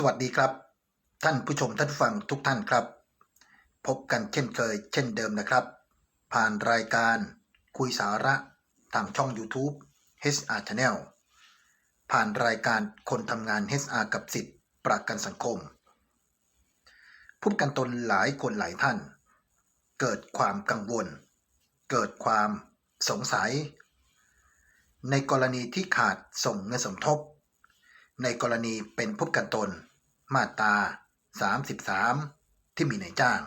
สวัสดีครับ ท่านผู้ชมท่านฟังทุกท่านครับ พบกันเช่นเคย เช่นเดิมนะครับ ผ่านรายการคุยสาระทางช่อง YouTube HR Channel ผ่านรายการคนทำงาน HR กับสิทธิ์ประกันสังคมผู้ประกันตนหลายคนหลายท่าน เกิดความกังวล เกิดความสงสัย ในกรณีที่ขาดส่งเงินสมทบในกรณีเป็นผู้กันตน มาตรา 33 ที่มีนายจ้าง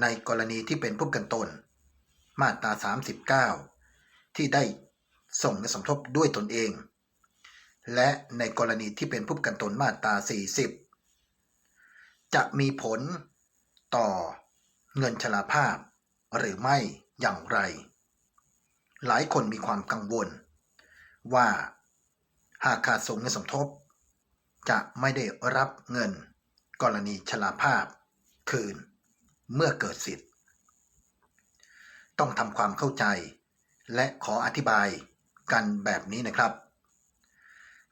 ในกรณีที่เป็นผู้กันตน มาตรา 39 ที่ได้ส่งเงินสมทบด้วยตนเอง และในกรณีที่เป็นผู้กันตนมาตรา 40 จะมีผลต่อเงินชราภาพ หรือไม่อย่างไร หลายคนมีความกังวล ว่าหากขาดส่งเงินสมทบ จะไม่ได้รับเงิน กรณีชราภาพ คืน เมื่อเกิดสิทธิ์ ต้องทำความเข้าใจ และขออธิบายกันแบบนี้นะครับ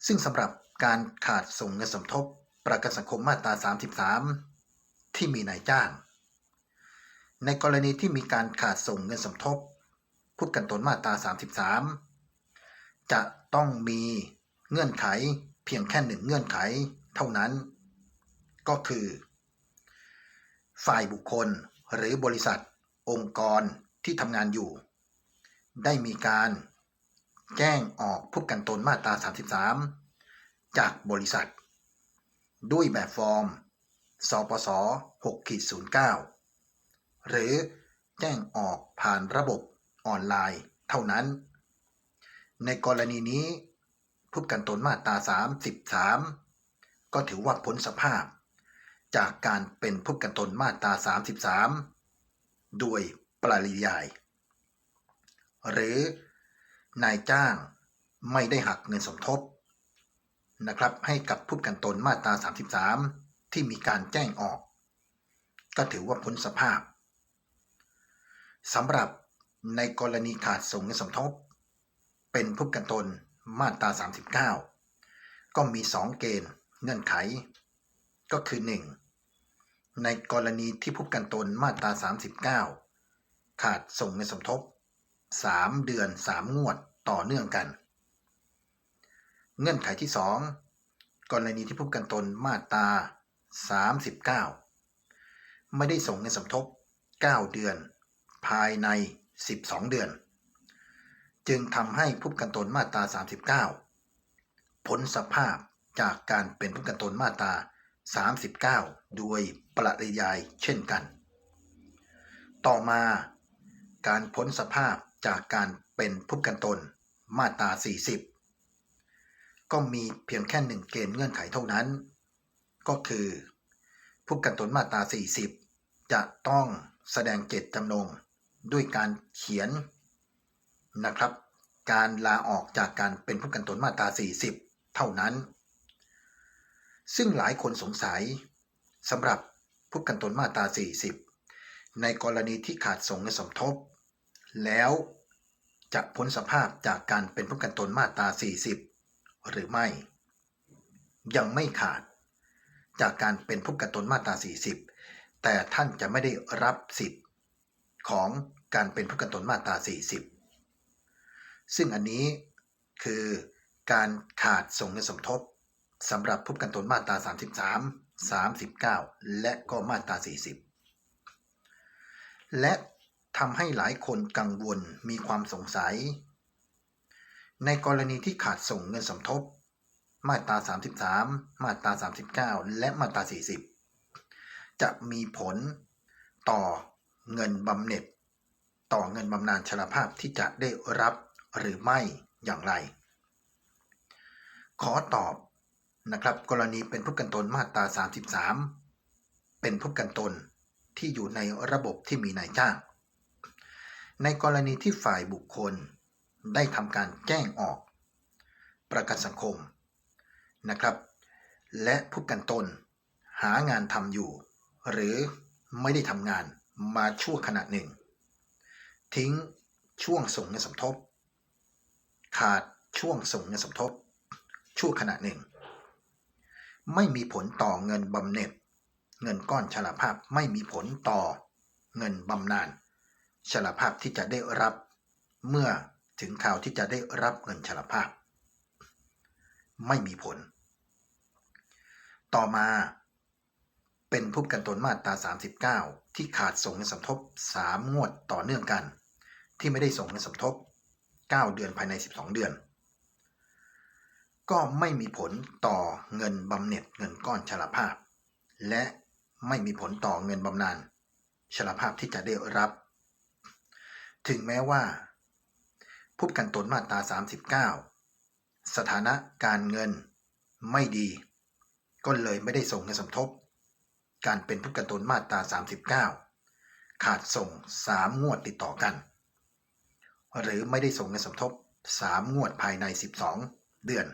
ซึ่งสำหรับการขาดส่งเงินสมทบประกันสังคมมาตรา 33 ที่มีนายจ้าง ในกรณีที่มีการขาดส่งเงินสมทบผู้ประกันตนมาตรา 33 จะต้องมีเงื่อนไข เพียงแค่หนึ่งเงื่อนไขเท่านั้น ก็คือ ฝ่ายบุคคลหรือบริษัท องค์กรที่ทำงานอยู่ ได้มีการแจ้งออกผู้ประกันตนมาตรา 33 จากบริษัท ด้วยแบบฟอร์ม สปส6-09 หรือแจ้งออกผ่านระบบออนไลน์เท่านั้น ในกรณีนี้ ผู้ประกันตนมาตรา33ก็ถือว่าพ้นสภาพ จากการเป็นผู้ประกันตนมาตรา33โดยปริยาย หรือนายจ้างไม่ได้หักเงินสมทบนะครับให้กับผู้กันตนมาตรา 33 ที่มีการแจ้งออก ก็ถือว่าพ้นสภาพสำหรับในกรณีขาดส่งเงินสมทบ เป็นผู้กันตน มาตรา 39 ก็มี 2 เกณฑ์เงื่อนไข ก็คือ 1. ในกรณีที่ผู้กันตนมาตรา 39 ขาดส่งเงินสมทบ 3 เดือน 3 งวดต่อเนื่องกัน เงื่อนไขที่ 2 กรณีที่ผู้กันตนมาตรา 39 ไม่ได้ส่งเงินสมทบ 9 เดือน ภายใน 12 เดือน จึงทำให้ผู้ประกันตนมาตรา 39พ้นสภาพจากการเป็นผู้ประกันตนมาตรา 39 โดยปริยายเช่นกัน ต่อมาการพ้นสภาพจากการเป็นผู้ประกันตนมาตรา 40 ก็มีเพียงแค่หนึ่งเกณฑ์เงื่อนไขเท่านั้น ก็คือผู้ประกันตนมาตรา 40 จะต้องแสดงเจตจำนง ด้วยการเขียน นะครับ การลาออกจากการเป็นผู้กันตนมาตรา 40 เท่านั้น ซึ่งหลายคนสงสัยสำหรับผู้กันตนมาตรา 40 ในกรณีที่ขาดส่งเงินสมทบ แล้วจะพ้นสภาพจากการเป็นผู้กันตนมาตรา 40 หรือไม่ ยังไม่ขาด จากการเป็นผู้กันตนมาตรา 40 แต่ท่านจะไม่ได้รับสิทธิ์ของการเป็นผู้กันตนมาตรา 40 ซึ่งอันนี้คือการขาดส่งเงินสมทบสำหรับผู้ประกันตนมาตรา 33 39 และก็มาตรา 40 และทำให้หลายคนกังวลมีความสงสัย ในกรณีที่ขาดส่งเงินสมทบ มาตรา 33 มาตรา 39 และมาตรา 40 จะมีผลต่อเงินบำเหน็จ ต่อเงินบำนาญชราภาพที่จะได้รับ หรือไม่อย่างไร ขอตอบนะครับ กรณีเป็นผู้กันตนมาตรา 33 เป็นผู้กันตนที่อยู่ในระบบที่มีนายจ้าง ในกรณีที่ฝ่ายบุคคลได้ทำการแจ้งออก ประกันสังคมนะครับ และผู้กันตนหางานทำอยู่ หรือไม่ได้ทำงานมาชั่วขณะหนึ่ง ทิ้งช่วงส่งเงินสมทบ ขาดช่วงส่งเงินสมทบ ช่วงขณะหนึ่ง ไม่มีผลต่อเงินบำเหน็จ เงินก้อนชราภาพไม่มีผลต่อเงินบำนาญชราภาพที่จะได้รับเมื่อถึงข่าวที่จะได้รับเงินชราภาพ ไม่มีผล ต่อมาเป็นผู้กันตนมาตรา 39 ที่ขาดส่งเงินสมทบ 3 งวดต่อเนื่องกัน ที่ไม่ได้ส่งเงินสมทบ 9 เดือนภายใน 12 เดือน ก็ไม่มีผลต่อเงินบำเหน็จเงินก้อนชราภาพ และไม่มีผลต่อเงินบำนาญชราภาพที่จะได้รับ ถึงแม้ว่าผู้ประกันตนมาตรา 39 สถานะการเงินไม่ดี ก็เลยไม่ได้ส่งเงินสมทบ การเป็นผู้ประกันตนมาตรา 39 ขาดส่ง 3 งวดติดต่อกัน หรือไม่ได้ส่งเงินสมทบ 3 งวดภายใน 12 เดือน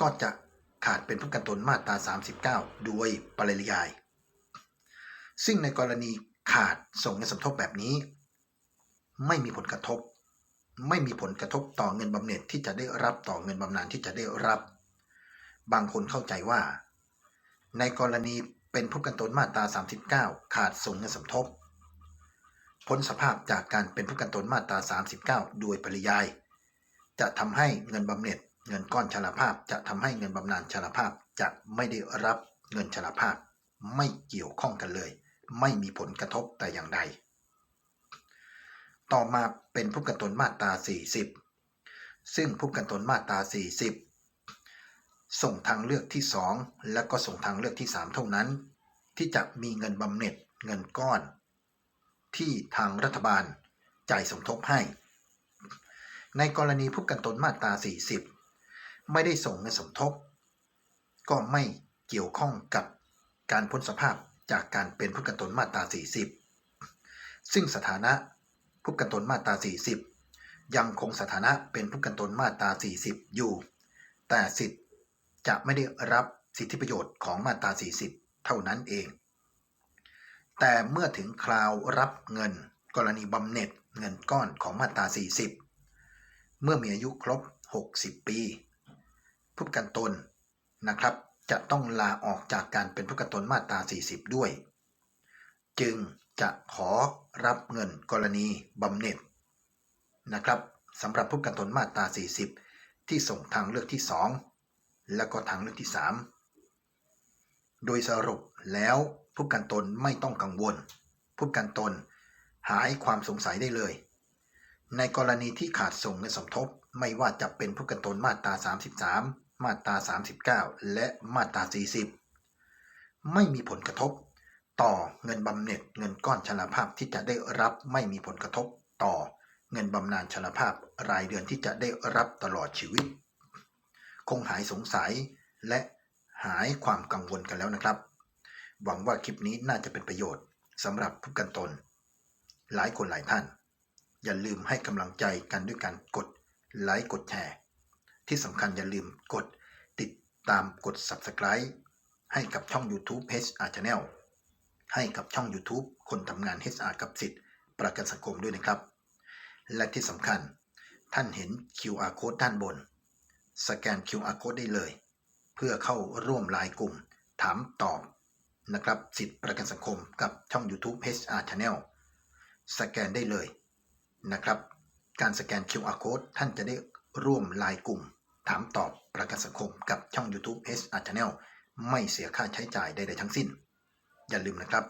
ก็จะขาดเป็นผู้กันตนมาตรา 39 โดยปริยาย ซึ่งในกรณีขาดส่งเงินสมทบแบบนี้ ไม่มีผลกระทบ ไม่มีผลกระทบต่อเงินบำเหน็จที่จะได้รับต่อเงินบำนาญที่จะได้รับ บางคนเข้าใจว่า ในกรณีเป็นผู้กันตนมาตรา 39 ขาดส่งเงินสมทบ พ้นสภาพจากการเป็นผู้กันตนมาตรา 39 โดยปริยาย จะทำให้เงินบำเหน็จ เงินก้อนชราภาพ จะทำให้เงินบำนาญชราภาพจะไม่ได้รับเงินชราภาพ ไม่เกี่ยวข้องกันเลย ไม่มีผลกระทบแต่อย่างใด ต่อมาเป็นผู้กันตนมาตรา 40 ซึ่งผู้กันตนมาตรา 40 ส่งทางเลือกที่ 2 และก็ส่งทางเลือกที่ 3 เท่านั้น ที่จะมีเงินบำเหน็จ เงินก้อน ที่ทางรัฐบาลจ่ายสมทบให้ ในกรณีผู้กันตนมาตรา 40 ไม่ได้ส่งเงินสมทบ ก็ไม่เกี่ยวข้องกับการพ้นสภาพจากการเป็นผู้กันตนมาตรา 40 ซึ่งสถานะผู้กันตนมาตรา 40 ยังคงสถานะเป็นผู้กันตนมาตรา 40 อยู่ แต่สิทธิ์จะไม่ได้รับสิทธิประโยชน์ของมาตรา 40 เท่านั้นเอง แต่เมื่อถึงคราวรับเงิน กรณีบำเหน็จเงินก้อนของมาตรา 40 เมื่อมีอายุครบ 60 ปีผู้ประกันตนนะครับ จะต้องลาออกจากการเป็นผู้ประกันตนมาตรา 40 ด้วย จึงจะขอรับเงินกรณีบำเหน็จนะครับสำหรับผู้ประกันตนมาตรา 40 ที่ส่งทางเลือกที่ 2 และก็ทางเลือกที่ 3 โดยสรุปแล้ว ผู้กันตนไม่ต้องกังวลผู้กันตน หายความสงสัยได้เลย ในกรณีที่ขาดส่งเงินสมทบ ไม่ว่าจะเป็นผู้กันตนมาตรา 33 มาตรา 39 และมาตรา 40 ไม่มีผลกระทบ ต่อเงินบำเหน็จเงินก้อนชราภาพที่จะได้รับไม่มีผลกระทบต่อเงินบำนาญชราภาพรายเดือนที่จะได้รับตลอดชีวิต คงหายสงสัยและหายความกังวลกันแล้วนะครับ หวังว่าคลิปนี้น่าจะเป็นประโยชน์สำหรับผู้กันตน หลายคนหลายท่าน อย่าลืมให้กำลังใจกันด้วยการกดไลค์กดแชร์ที่สำคัญอย่าลืมกดติดตามกด Subscribe ให้กับช่อง YouTube HR Channel ให้กับช่อง YouTube คนทำงาน HR กับสิทธิ์ประกันสังคมด้วยนะครับ และที่สำคัญท่านเห็น QR Code ด้านบน สแกน QR Code ได้เลย เพื่อเข้าร่วมไลน์กลุ่มถามตอบ นะครับสิทธิประกันสังคมกับช่อง YouTube HR Channel สแกนได้เลยนะครับ การสแกน QR Code ท่านจะได้ร่วมไลน์กลุ่ม ถามตอบประกันสังคมกับช่อง YouTube HR Channel ไม่เสียค่าใช้จ่ายใดๆทั้งสิ้น อย่าลืมนะครับ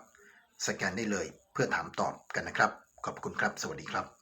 สแกนได้เลยเพื่อถามตอบกันนะครับ ขอบคุณครับ สวัสดีครับ